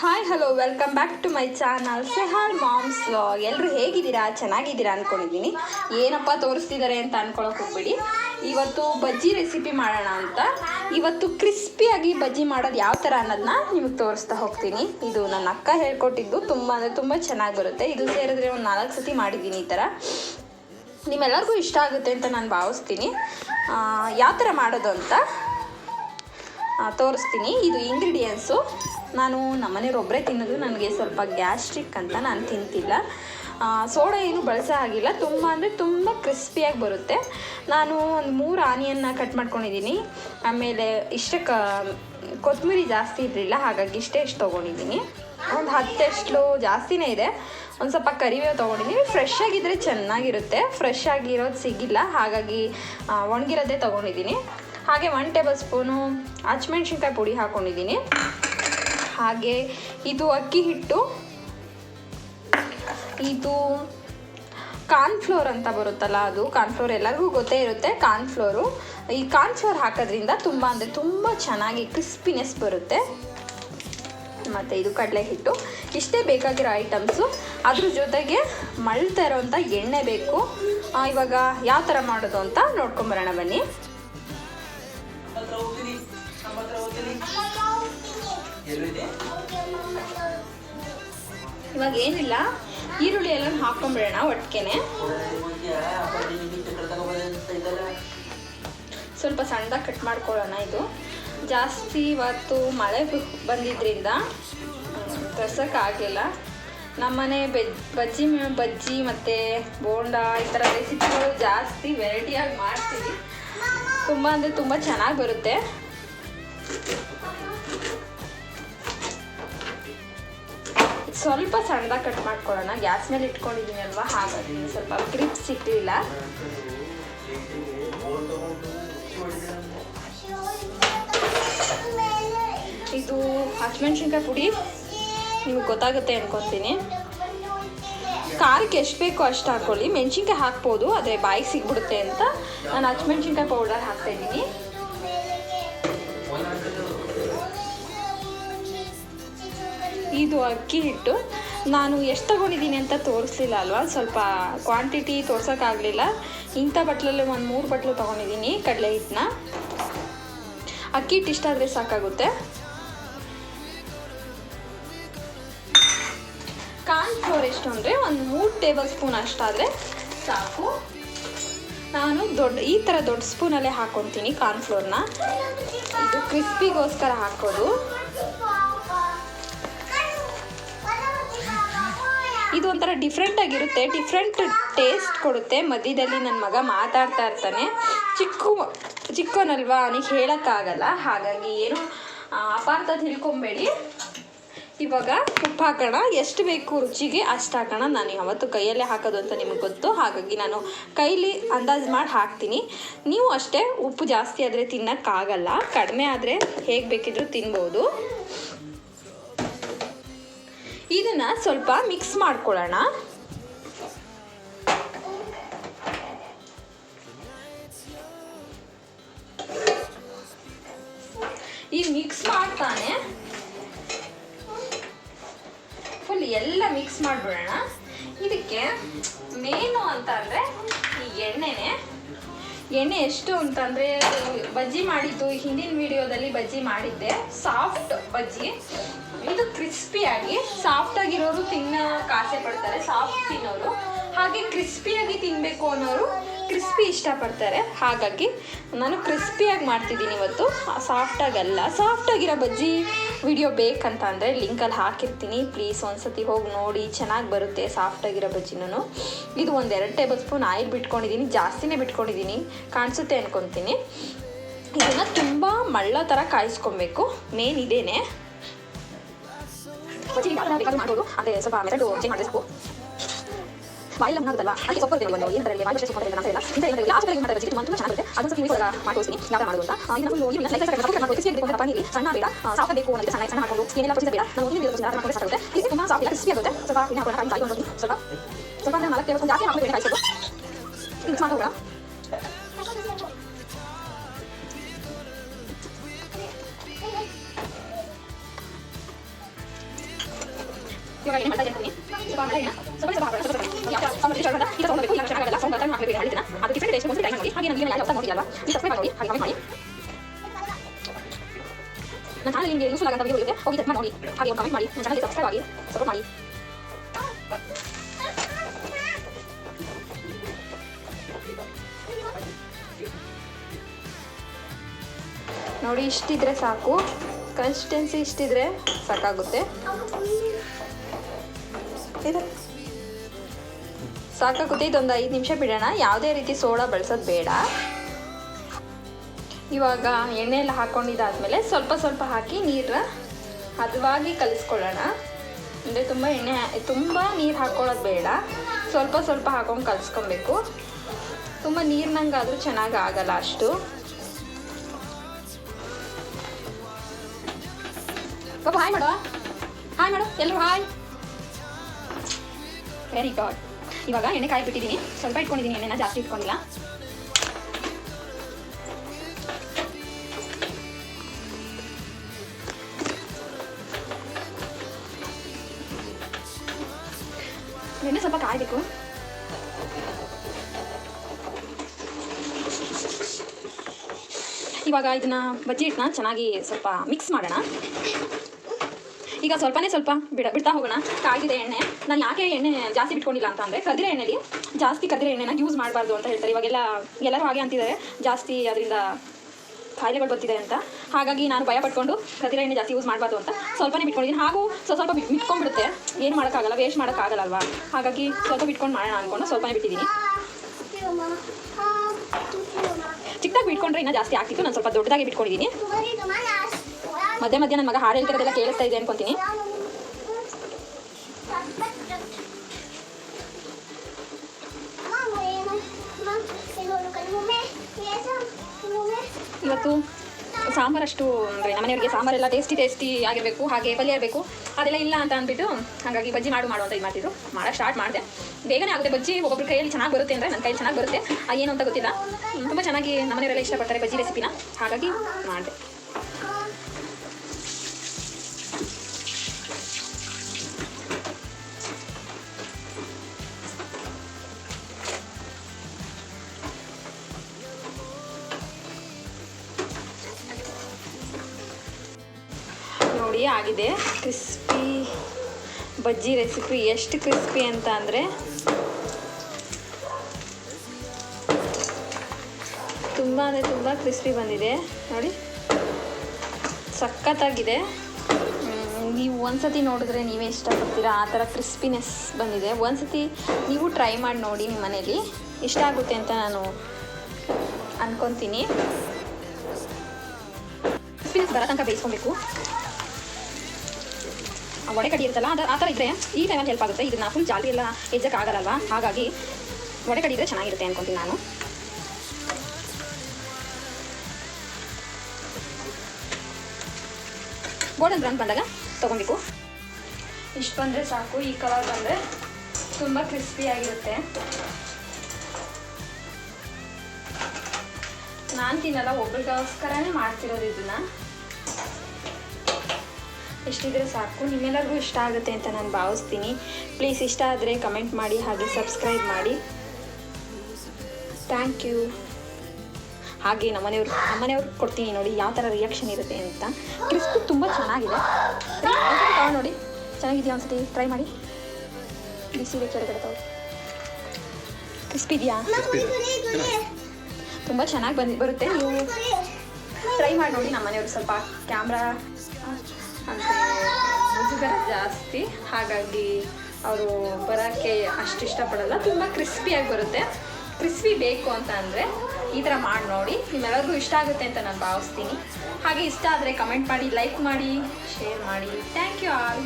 Hi hello welcome back to my channel ಸೆಹಾಲ್ moms vlog ಎಲ್ಲರೂ ಹೇಗಿದ್ದೀರಾ? ಚೆನ್ನಾಗಿದ್ದೀರಾ ಅಂದ್ಕೊಂಡಿದ್ದೀನಿ ಏನಪ್ಪ ತೋರಿಸ್ತಿದ್ದಾರೆ ಅಂತ ಅಂದ್ಕೊಳಕ್ಕೆ ಹೋಗ್ಬಿಡಿ. ಇವತ್ತು ಬಜ್ಜಿ ರೆಸಿಪಿ ಮಾಡೋಣ ಅಂತ. ಇವತ್ತು ಕ್ರಿಸ್ಪಿಯಾಗಿ ಬಜ್ಜಿ ಮಾಡೋದು ಯಾವ ಥರ ಅನ್ನೋದನ್ನ ನಿಮಗೆ ತೋರಿಸ್ತಾ ಹೋಗ್ತೀನಿ. ಇದು ನನ್ನ ಅಕ್ಕ ಹೇಳ್ಕೊಟ್ಟಿದ್ದು. ತುಂಬ ಅಂದರೆ ತುಂಬ ಚೆನ್ನಾಗಿ ಬರುತ್ತೆ. ಇದು ಸೇರಿದ್ರೆ ಒಂದು ನಾಲ್ಕು ಸತಿ ಮಾಡಿದ್ದೀನಿ ಈ ಥರ ನಿಮ್ಮೆಲ್ಲರಿಗೂ ಇಷ್ಟ ಆಗುತ್ತೆ ಅಂತ ನಾನು ಭಾವಿಸ್ತೀನಿ. ಯಾವ ಥರ ಮಾಡೋದು ಅಂತ? ತೋರಿಸ್ತೀನಿ. ಇದು ಇಂಗ್ರೀಡಿಯೆಂಟ್ಸು ನಾನು ನಮ್ಮನೆಯವ್ರು ಒಬ್ಬರೇ ತಿನ್ನೋದು. ನನಗೆ ಸ್ವಲ್ಪ ಗ್ಯಾಸ್ಟ್ರಿಕ್ ಅಂತ ನಾನು ತಿಂತಿಲ್ಲ. ಸೋಡಾ ಏನು ಬಳಸೋ ಆಗಿಲ್ಲ ತುಂಬ ಅಂದರೆ ತುಂಬ ಕ್ರಿಸ್ಪಿಯಾಗಿ ಬರುತ್ತೆ. ನಾನು ಒಂದು ಮೂರು ಆನಿಯನ್ನ ಕಟ್ ಮಾಡ್ಕೊಂಡಿದ್ದೀನಿ ಆಮೇಲೆ ಇಷ್ಟೇ ಕ ಕೊತ್ತಂಬರಿ ಜಾಸ್ತಿ ಇರಲಿಲ್ಲ. ಹಾಗಾಗಿ ಇಷ್ಟೇ ಇಷ್ಟು ತೊಗೊಂಡಿದ್ದೀನಿ ಒಂದು ಹತ್ತೆಷ್ಟು ಜಾಸ್ತಿನೇ ಇದೆ. ಒಂದು ಸ್ವಲ್ಪ ಕರಿಬೇವು ತೊಗೊಂಡಿದ್ದೀನಿ ಫ್ರೆಶ್ ಆಗಿದ್ದರೆ ಚೆನ್ನಾಗಿರುತ್ತೆ. ಫ್ರೆಶ್ ಆಗಿರೋದು ಸಿಗಿಲ್ಲ. ಹಾಗಾಗಿ ಒಣಗಿರೋದೇ ತೊಗೊಂಡಿದ್ದೀನಿ ಹಾಗೆ ಒನ್ ಟೇಬಲ್ ಸ್ಪೂನು ಹಚ್ಮೆಣ್ಸಿನ್ಕಾಯಿ ಪುಡಿ ಹಾಕ್ಕೊಂಡಿದ್ದೀನಿ ಹಾಗೆ ಇದು ಅಕ್ಕಿ ಹಿಟ್ಟು, ಇದು ಕಾರ್ನ್ಫ್ಲೋರ್ ಅಂತ ಬರುತ್ತಲ್ಲ ಅದು. ಕಾರ್ನ್ಫ್ಲೋರ್ ಎಲ್ಲರಿಗೂ ಗೊತ್ತೇ ಇರುತ್ತೆ ಕಾರ್ನ್ಫ್ಲೋರು ಈ ಕಾರ್ನ್ಫ್ಲೋರ್ ಹಾಕೋದ್ರಿಂದ ತುಂಬ ಅಂದರೆ ತುಂಬ ಚೆನ್ನಾಗಿ ಕ್ರಿಸ್ಪಿನೆಸ್ ಬರುತ್ತೆ. ಮತ್ತು ಇದು ಕಡಲೆ ಹಿಟ್ಟು ಇಷ್ಟೇ ಬೇಕಾಗಿರೋ ಐಟಮ್ಸು ಅದ್ರ ಜೊತೆಗೆ ಮಳ್ತಾ ಇರೋವಂಥ ಎಣ್ಣೆ ಬೇಕು. ಇವಾಗ ಯಾವ ಥರ ಮಾಡೋದು ಅಂತ ನೋಡ್ಕೊಂಬರೋಣ ಬನ್ನಿ. ಇವಾಗ ಏನಿಲ್ಲ, ಈರುಳ್ಳಿ ಎಲ್ಲ ಹಾಕೊಂಡ್ಬಿಡೋಣ ಒಟ್ಟಿಗೆನೆ. ಸ್ವಲ್ಪ ಸಣ್ಣದಾಗಿ ಕಟ್ ಮಾಡ್ಕೊಳ್ಳೋಣ ಇದು. ಜಾಸ್ತಿ ಇವತ್ತು ಮಳೆ ಬಂದಿದ್ರಿಂದ ಬಂದಿದ್ದರಿಂದ ತರ್ಸೋಕ್ಕಾಗಲಿಲ್ಲ ನಮ್ಮನೆ ಬೆಜ್ ಬಜ್ಜಿ ಬಜ್ಜಿ ಮತ್ತು ಬೋಂಡ ಈ ಥರ ರೆಸಿಪಿಗಳು ಜಾಸ್ತಿ ವೆರೈಟಿಯಾಗಿ ಮಾಡ್ತೀವಿ. ತುಂಬ ಅಂದರೆ ತುಂಬ ಚೆನ್ನಾಗಿ ಬರುತ್ತೆ. ಸ್ವಲ್ಪ ಸಣ್ಣದಾಗಿ ಕಟ್ ಮಾಡ್ಕೊಳ್ಳೋಣ. ಗ್ಯಾಸ್ ಮೇಲೆ ಇಟ್ಕೊಂಡಿದ್ದೀನಿ ಅಲ್ವಾ? ಹಾಗಾಗಿ ಸ್ವಲ್ಪ ಗ್ರಿಪ್ ಸಿಕ್ಕಲಿಲ್ಲ ಇದು ಹಸಿಮೆಣ್ಸಿನ್ಕಾಯಿ ಪುಡಿ. ನಿಮ್ಗೆ ಗೊತ್ತಾಗುತ್ತೆ ಅನ್ಕೊತೀನಿ. ಖಾರಕ್ಕೆ ಎಷ್ಟು ಬೇಕೋ ಅಷ್ಟು ಹಾಕ್ಕೊಳ್ಳಿ ಮೆಣಸಿನ್ಕಾಯಿ ಹಾಕ್ಬೋದು, ಆದರೆ ಬಾಯಿಗೆ ಸಿಗ್ಬಿಡುತ್ತೆ ಅಂತ. ನಾನು ಹಸಿಮೆಣ್ಸಿನ್ಕಾಯಿ ಪೌಡರ್ ಹಾಕ್ತಾ ಇದು ಅಕ್ಕಿ ಹಿಟ್ಟು. ನಾನು ಎಷ್ಟು ತಗೊಂಡಿದ್ದೀನಿ ಅಂತ ತೋರಿಸ್ಲಿಲ್ಲ ಅಲ್ವಾ? ಸ್ವಲ್ಪ ಕ್ವಾಂಟಿಟಿ ತೋರ್ಸೋಕ್ಕಾಗಲಿಲ್ಲ. ಇಂಥ ಬಟ್ಲಲ್ಲಿ ಒಂದು ಮೂರು ಬಟ್ಲು ತೊಗೊಂಡಿದ್ದೀನಿ ಕಡಲೆ ಹಿಟ್ಟನ್ನ. ಅಕ್ಕಿ ಹಿಟ್ಟು ಇಷ್ಟ ಆದರೆ ಸಾಕಾಗುತ್ತೆ. ಕಾರ್ನ್ ಫ್ಲೋರ್ ಎಷ್ಟು ಅಂದರೆ ಒಂದು ಮೂರು ಟೇಬಲ್ ಸ್ಪೂನ್ ಅಷ್ಟಾದರೆ ಸಾಕು. ನಾನು ದೊಡ್ಡ, ಈ ಥರ ದೊಡ್ಡ ಸ್ಪೂನಲ್ಲೇ ಹಾಕ್ಕೊತೀನಿ ಕಾರ್ನ್ ಫ್ಲೋರ್ನ ಇದು ಕ್ರಿಸ್ಪಿಗೋಸ್ಕರ ಹಾಕೋದು. ಇದು ಒಂಥರ ಡಿಫ್ರೆಂಟ್ ಆಗಿರುತ್ತೆ. ಡಿಫ್ರೆಂಟ್ ಟೇಸ್ಟ್ ಕೊಡುತ್ತೆ. ಮಧ್ಯದಲ್ಲಿ ನನ್ನ ಮಗ ಮಾತಾಡ್ತಾ ಇರ್ತಾನೆ. ಚಿಕ್ಕ ಚಿಕ್ಕನಲ್ವಾ ಅವನಿಗೆ ಹೇಳೋಕ್ಕಾಗಲ್ಲ. ಹಾಗಾಗಿ ಏನು ಅಪಾರ್ಥ ತಿಳ್ಕೊಬೇಡಿ. ಇವಾಗ ಉಪ್ಪು ಹಾಕೋಣ. ಎಷ್ಟು ಬೇಕು ರುಚಿಗೆ ಅಷ್ಟು ಹಾಕೋಣ. ನಾನು ಯಾವತ್ತು ಕೈಯಲ್ಲೇ ಹಾಕೋದು ಅಂತ ನಿಮಗೆ ಗೊತ್ತು. ಹಾಗಾಗಿ ನಾನು ಕೈಲಿ ಅಂದಾಜು ಮಾಡಿ ಹಾಕ್ತೀನಿ. ನೀವು ಅಷ್ಟೇ ಉಪ್ಪು ಜಾಸ್ತಿ ಆದರೆ ತಿನ್ನೋಕ್ಕಾಗಲ್ಲ. ಕಡಿಮೆ ಆದರೆ ಹೇಗೆ ಬೇಕಿದ್ರೂ ತಿನ್ಬೋದು. ಇದನ್ನ ಸ್ವಲ್ಪ ಮಿಕ್ಸ್ ಮಾಡ್ಕೊಳ್ಳೋಣ. ಈ ಮಿಕ್ಸ್ ಮಾಡ್ತಾನೆ. ಫುಲ್ ಎಲ್ಲ ಮಿಕ್ಸ್ ಮಾಡ್ಬಿಡೋಣ. ಇದಕ್ಕೆ ಮೇನು ಅಂತ ಅಂದರೆ ಈ ಎಣ್ಣೆನೆ. ಎಣ್ಣೆ ಎಷ್ಟು ಅಂತಂದರೆ, ಬಜ್ಜಿ ಮಾಡಿದ್ದು ಹಿಂದಿನ ವಿಡಿಯೋದಲ್ಲಿ ಬಜ್ಜಿ ಮಾಡಿದ್ದೆ. ಸಾಫ್ಟ್ ಬಜ್ಜಿ. ಇದು ಕ್ರಿಸ್ಪಿಯಾಗಿ ಸಾಫ್ಟಾಗಿರೋರು ತಿನ್ನೋಕೆ ಆಸೆ ಪಡ್ತಾರೆ ಸಾಫ್ಟ್ ತಿನ್ನೋರು. ಹಾಗೆ ಕ್ರಿಸ್ಪಿಯಾಗಿ ತಿನ್ನಬೇಕು ಅನ್ನೋರು ಕ್ರಿಸ್ಪಿ ಇಷ್ಟಪಡ್ತಾರೆ. ಹಾಗಾಗಿ ನಾನು ಕ್ರಿಸ್ಪಿಯಾಗಿ ಮಾಡ್ತಿದ್ದೀನಿ ಇವತ್ತು. ಸಾಫ್ಟಾಗಲ್ಲ ಸಾಫ್ಟಾಗಿರೋ ಬಜ್ಜಿ ವಿಡಿಯೋ ಬೇಕಂತ ಅಂದರೆ ಲಿಂಕಲ್ಲಿ ಹಾಕಿರ್ತೀನಿ. ಪ್ಲೀಸ್ ಒಂದ್ಸತಿ ಹೋಗಿ ನೋಡಿ. ಚೆನ್ನಾಗಿ ಬರುತ್ತೆ ಸಾಫ್ಟಾಗಿರೋ ಬಜ್ಜಿನೂ ಇದು ಒಂದು ಎರಡು ಟೇಬಲ್ ಸ್ಪೂನ್ ಆಯಿಲ್ ಬಿಟ್ಕೊಂಡಿದ್ದೀನಿ. ಜಾಸ್ತಿನೇ ಬಿಟ್ಕೊಂಡಿದ್ದೀನಿ. ಕಾಣಿಸುತ್ತೆ ಅನ್ಕೊತೀನಿ. ಇದನ್ನು ತುಂಬ ಮಳ್ಳ ಥರ ಕಾಯಿಸ್ಕೊಬೇಕು. ಮೇನ್ ಇದೇನೆ. ಬಜ್ಜಿ ಯಾವ ಬೇಕಾದ್ರೂ ಮಾಡ್ಬೋದು. ಅದೇ ಸ್ವಲ್ಪ ಮೆಥಡ್ ಚೇಂಜ್ ಮಾಡಿದ್ರೆ ಸಾಕು. ಬಾಯಿಲ್ಲ ಹಾಕುತ್ತಲ್ವಾ ಅದಕ್ಕೆ ಸೊಪ್ಪು ಇರುತ್ತೆ ಒಂದು ಏನರಲ್ಲಿ ಬಾಯಿ ಸೊಪ್ಪು ಅಂತ ಇಲ್ಲ. ಇಂಥ ಏನಾದ್ರು ಲಾಸ್ಟ್ ಏನು ಮಾಡ್ತಾರೆ ತುಂಬ ತುಂಬ ಚೆನ್ನಾಗಿರುತ್ತೆ ಅದೊಂದು ಸ್ವಲ್ಪ ನೀವು ಮಾಡ್ಕೊಳ್ತೀನಿ. ಯಾವ ಮಾಡೋದು ಅಂತ. ಈಗ ನಾವು ಫುಲ್ಲು ಲೈಕ್ ಆಗಿ ಮಾಡ್ಕೊಂಡು ಆಗಬೇಕು ಅಂತ ಪನ್ನೀರ್ ಸಣ್ಣ ಬೇಡ. ಸಾಫ್ಟ್ ಬೇಕು ಅಂತ ಸಣ್ಣ ಸಣ್ಣ ಹಾಕೊಂಡು ಏನೆಲ್ಲ ಪ್ರೊಸೀಜರ್ ಬೇಡ. ನಾನು ಒಂದು ವಿಡಿಯೋ ಮಾಡ್ಕೊಂಡು ಸಾಕಾಗುತ್ತೆ. ಇದಕ್ಕೆ ತುಂಬ ಸಾಫ್ಟ್ ಕ್ರಿಸ್ಪಿ ಆಗುತ್ತೆ. ಸ್ವಲ್ಪ ಎಣ್ಣೆ ಹಾಕೋಣ ಕಾಯಿ ಸ್ವಲ್ಪ. ಸ್ವಲ್ಪ ಅಂದರೆ ನಾಲ್ಕು ಜಾಸ್ತಿ ಮಾಡ್ಕೊಳ್ಳೋಣ ನನ್ನ ಚಾನಲ್ ನಿಮಗೆ ಯೂಸ್ಫುಲ್ ಆಗಂತ ವಿಡಿಯೋ ಇರುತ್ತೆ ಹೋಗಿ ಚೆಕ್ ಮಾಡಿ ನೋಡಿ ಹಾಗೆ ಒಂದು ಕಮೆಂಟ್ ಮಾಡಿ ನನ್ನ ಚಾನಲ್ಗೆ ಸಬ್ಸ್ಕ್ರೈಬ್ ಆಗಿ ಸಪೋರ್ಟ್ ಮಾಡಿ ನೋಡಿ ಇಷ್ಟಿದ್ರೆ ಸಾಕು ಕನ್ಸಿಸ್ಟೆನ್ಸಿ ಇಷ್ಟಿದ್ರೆ ಸಾಕಾಗುತ್ತೆ ಇದೆ. ಸಾಕಾಗುತ್ತೆ ಇದೊಂದು ಐದು ನಿಮಿಷ ಬಿಡೋಣ. ಯಾವುದೇ ರೀತಿ ಸೋಡಾ ಬಳಸೋದು ಬೇಡ. ಇವಾಗ ಎಣ್ಣೆ ಎಲ್ಲ ಹಾಕ್ಕೊಂಡಿದ್ದಾದ್ಮೇಲೆ ಸ್ವಲ್ಪ ಸ್ವಲ್ಪ ಹಾಕಿ ನೀರು ಹದವಾಗಿ ಕಲಿಸ್ಕೊಳ್ಳೋಣ. ಅಂದರೆ ತುಂಬ ಎಣ್ಣೆ, ತುಂಬ ನೀರು ಹಾಕ್ಕೊಳ್ಳೋದು ಬೇಡ. ಸ್ವಲ್ಪ ಸ್ವಲ್ಪ ಹಾಕೊಂಡು ಕಲಿಸ್ಕೊಬೇಕು. ತುಂಬ ನೀರಿನಂಗಾದರೂ ಚೆನ್ನಾಗಿ ಆಗಲ್ಲ ಅಷ್ಟು. ಹಾಯ್ ಮಾಡು. ಹಾಯ್ ಮಾಡು ಎಲ್ಲರೂ ಹಾಯ್. ವೆರಿ ಗುಡ್ ಇವಾಗ ಎಣ್ಣೆ ಕಾಯಿ ಬಿಟ್ಟಿದ್ದೀನಿ ಸ್ವಲ್ಪ ಇಟ್ಕೊಂಡಿದ್ದೀನಿ ಎಣ್ಣೆನ ಜಾಸ್ತಿ ಇಟ್ಕೊಂಡಿಲ್ಲ. ಎಣ್ಣೆ ಸ್ವಲ್ಪ ಕಾಯಬೇಕು. ಇವಾಗ ಇದನ್ನ ಬಜ್ಜಿ ಹಿಟ್ಟನ್ನ ಚೆನ್ನಾಗಿ ಸ್ವಲ್ಪ ಮಿಕ್ಸ್ ಮಾಡೋಣ. ಈಗ ಸ್ವಲ್ಪನೇ ಸ್ವಲ್ಪ ಬಿಡ ಬಿಡ್ತಾ ಹೋಗೋಣ. ಕಾಗಿದೆ ಎಣ್ಣೆ. ನಾನು ಯಾಕೆ ಎಣ್ಣೆ ಜಾಸ್ತಿ ಬಿಟ್ಕೊಂಡಿಲ್ಲ ಅಂತ ಅಂದರೆ ಕದಿರೆ ಎಣ್ಣೆಲಿ ಜಾಸ್ತಿ ಕದಿರೆ ಎಣ್ಣೆನ ಯೂಸ್ ಮಾಡಬಾರ್ದು ಅಂತ ಹೇಳ್ತಾರೆ. ಇವಾಗೆಲ್ಲ ಎಲ್ಲರೂ ಹಾಗೆ ಅಂತಿದ್ದಾರೆ. ಜಾಸ್ತಿ ಅದರಿಂದ ಕಾಯಿಲೆಗಳು ಬರ್ತಿದೆ ಅಂತ. ಹಾಗಾಗಿ ನಾನು ಭಯ ಪಟ್ಕೊಂಡು ಕದಿರೆ ಎಣ್ಣೆ ಜಾಸ್ತಿ ಯೂಸ್ ಮಾಡಬಾರ್ದು ಅಂತ ಸ್ವಲ್ಪನೇ ಬಿಟ್ಕೊಂಡಿದ್ದೀನಿ. ಹಾಗೂ ಸ್ವಲ್ಪ ಸ್ವಲ್ಪ ಬಿಟ್- ಬಿಟ್ಕೊಂಡ್ಬಿಡುತ್ತೆ. ಏನು ಮಾಡೋಕ್ಕಾಗಲ್ಲ ವೇಸ್ಟ್ ಮಾಡೋಕ್ಕಾಗಲ್ಲವಾ ಹಾಗಾಗಿ ಸ್ವಲ್ಪ ಬಿಟ್ಕೊಂಡು ಮಾಡೋಣ ಅಂದ್ಕೊಂಡು ಸ್ವಲ್ಪನೇ ಬಿಟ್ಟಿದ್ದೀನಿ. ಚಿಕ್ಕದಾಗಿ ಬಿಟ್ಕೊಂಡ್ರೆ ಇನ್ನೂ ಜಾಸ್ತಿ ಆಗ್ತಿತ್ತು. ನಾನು ಸ್ವಲ್ಪ ದೊಡ್ಡದಾಗಿ ಬಿಟ್ಕೊಂಡಿದ್ದೀನಿ. ಮಧ್ಯೆ ಮಧ್ಯ ನನ್ನ ಮಗ ಹಾಡು ಹೇಳ್ತಿರೋದೆಲ್ಲ ಕೇಳಿಸ್ತಾ ಇದೆ ಅನ್ಕೊಂತೀನಿ. ಇವತ್ತು ಸಾಂಬಾರಷ್ಟು ಅಂದರೆ ನಮ್ಮನೆಯವರಿಗೆ ಸಾಂಬಾರೆಲ್ಲ ಟೇಸ್ಟಿ ಟೇಸ್ಟಿ ಆಗಿರಬೇಕು, ಹಾಗೆ ಪಲ್ಯ ಇರಬೇಕು, ಅದೆಲ್ಲ ಇಲ್ಲ ಅಂತ ಅಂದ್ಬಿಟ್ಟು ಹಾಗಾಗಿ ಬಜ್ಜಿ ಮಾಡು ಮಾಡು ಅಂತ ಇದು ಮಾಡ್ತಿದ್ರು. ಮಾಡ ಸ್ಟಾರ್ಟ್ ಮಾಡಿದೆ. ಬೇಗನೆ ಆಗುತ್ತೆ ಬಜ್ಜಿ ಒಬ್ಬೊಬ್ಬರ ಕೈಯಲ್ಲಿ ಚೆನ್ನಾಗಿ ಬರುತ್ತೆ ಅಂದರೆ ನನ್ನ ಕೈಯಲ್ಲಿ ಚೆನ್ನಾಗಿ ಬರುತ್ತೆ. ಏನು ಅಂತ ಗೊತ್ತಿಲ್ಲ. ತುಂಬ ಚೆನ್ನಾಗಿ ನಮ್ಮನೆಯವರೆಲ್ಲ ಇಷ್ಟಪಡ್ತಾರೆ ಬಜ್ಜಿ ರೆಸಿಪಿನ ಹಾಗಾಗಿ ಮಾಡಿದೆ. ಆಗಿದೆ. ಕ್ರಿಸ್ಪಿ ಬಜ್ಜಿ ರೆಸಿಪಿ ಎಷ್ಟು ಕ್ರಿಸ್ಪಿ ಅಂತ ಅಂದರೆ ತುಂಬ ಅಂದರೆ ತುಂಬ ಕ್ರಿಸ್ಪಿ ಬಂದಿದೆ. ನೋಡಿ. ಸಖತ್ತಾಗಿದೆ. ನೀವು ನೀವು ಒಂದ್ಸತಿ ನೋಡಿದ್ರೆ ನೀವೇ ಇಷ್ಟಪಡ್ತೀರಾ? ಆ ಥರ ಕ್ರಿಸ್ಪಿನೆಸ್ ಬಂದಿದೆ. ಒಂದ್ಸತಿ ನೀವು ಟ್ರೈ ಮಾಡಿ ನೋಡಿ ನಿಮ್ಮ ಮನೇಲಿ. ಇಷ್ಟ ಆಗುತ್ತೆ ಅಂತ ನಾನು ಅನ್ಕೊತೀನಿ. ಕ್ರಿಸ್ಪಿನೆಸ್ ಬರೋ ತನಕ ಬೇಯಿಸ್ಕೊಬೇಕು. ಒಡೆ ಕಡಿ ಇರುತ್ತಲ್ಲ ಅದು ಆ ಥರ ಇದ್ದರೆ ಈ ಟೈಮಲ್ಲಿ ಹೆಲ್ಪ್ ಆಗುತ್ತೆ. ಇದನ್ನ ಫುಲ್ ಜಾಲಿ ಎಲ್ಲ ಆಗಲ್ಲಲ್ವಾ ಹಾಗಾಗಿ ಒಡೆ ಕಡಿ ಇದ್ರೆ ಚೆನ್ನಾಗಿರುತ್ತೆ ಅನ್ಕೊತೀನಿ ನಾನು. ಗೋಲ್ಡನ್ ಬ್ರೌನ್ ಬಂದಾಗ ತೊಗೊಬೇಕು ಇಷ್ಟು ಬಂದರೆ ಸಾಕು, ಈ ಕಲರ್ ಬಂದರೆ ತುಂಬ ಕ್ರಿಸ್ಪಿಯಾಗಿರುತ್ತೆ ನಾನು ತಿನ್ನಲ್ಲ, ಒಬ್ರಿಗೋಸ್ಕರನೇ ಮಾಡ್ತಿರೋದು ಇದನ್ನು. ಎಷ್ಟಿದ್ರೆ ಸಾಕು. ನಿಮ್ಮೆಲ್ಲರಿಗೂ ಇಷ್ಟ ಆಗುತ್ತೆ ಅಂತ ನಾನು ಭಾವಿಸ್ತೀನಿ. ಪ್ಲೀಸ್ ಇಷ್ಟ ಆದರೆ ಕಮೆಂಟ್ ಮಾಡಿ ಹಾಗೆ ಸಬ್ಸ್ಕ್ರೈಬ್ ಮಾಡಿ. ಥ್ಯಾಂಕ್ ಯು ಹಾಗೆ ನಮ್ಮನೆಯವ್ರು ನಮ್ಮನೆಯವ್ರಿಗೆ ಕೊಡ್ತೀನಿ ನೋಡಿ ಯಾವ ಥರ ರಿಯಾಕ್ಷನ್ ಇರುತ್ತೆ ಅಂತ. ಕ್ರಿಸ್ಪಿ ತುಂಬ ಚೆನ್ನಾಗಿದೆ. ತಗೊಂಡು ನೋಡಿ. ಚೆನ್ನಾಗಿದೆಯಾ ಒಂದ್ಸತಿ? ಟ್ರೈ ಮಾಡಿ. ಬಿಸಿದೆ ಕೆಳಗಡೆ ತಗೋ. ಕ್ರಿಸ್ಪಿ ಇದೆಯಾ? ತುಂಬ ಚೆನ್ನಾಗಿ ಬಂದು, ಬರುತ್ತೆ ನೀವು. ಟ್ರೈ ಮಾಡಿ ನೋಡಿ ನಮ್ಮನೆಯವ್ರು ಸ್ವಲ್ಪ ಕ್ಯಾಮ್ರಾ ಮುಜುಗರ ಜಾಸ್ತಿ. ಹಾಗಾಗಿ ಅವರು ಬರೋಕ್ಕೆ ಅಷ್ಟು ಇಷ್ಟಪಡಲ್ಲ. ತುಂಬ ಕ್ರಿಸ್ಪಿಯಾಗಿ ಬರುತ್ತೆ. ಕ್ರಿಸ್ಪಿ ಬೇಕು ಅಂತ ಅಂದರೆ ಈ ಥರ ಮಾಡಿ ನೋಡಿ. ನಿಮ್ಮೆಲ್ಲರಿಗೂ ಇಷ್ಟ ಆಗುತ್ತೆ ಅಂತ ನಾನು ಭಾವಿಸ್ತೀನಿ. ಹಾಗೆ ಇಷ್ಟ ಆದರೆ ಕಮೆಂಟ್ ಮಾಡಿ ಲೈಕ್ ಮಾಡಿ ಶೇರ್ ಮಾಡಿ. Thank you all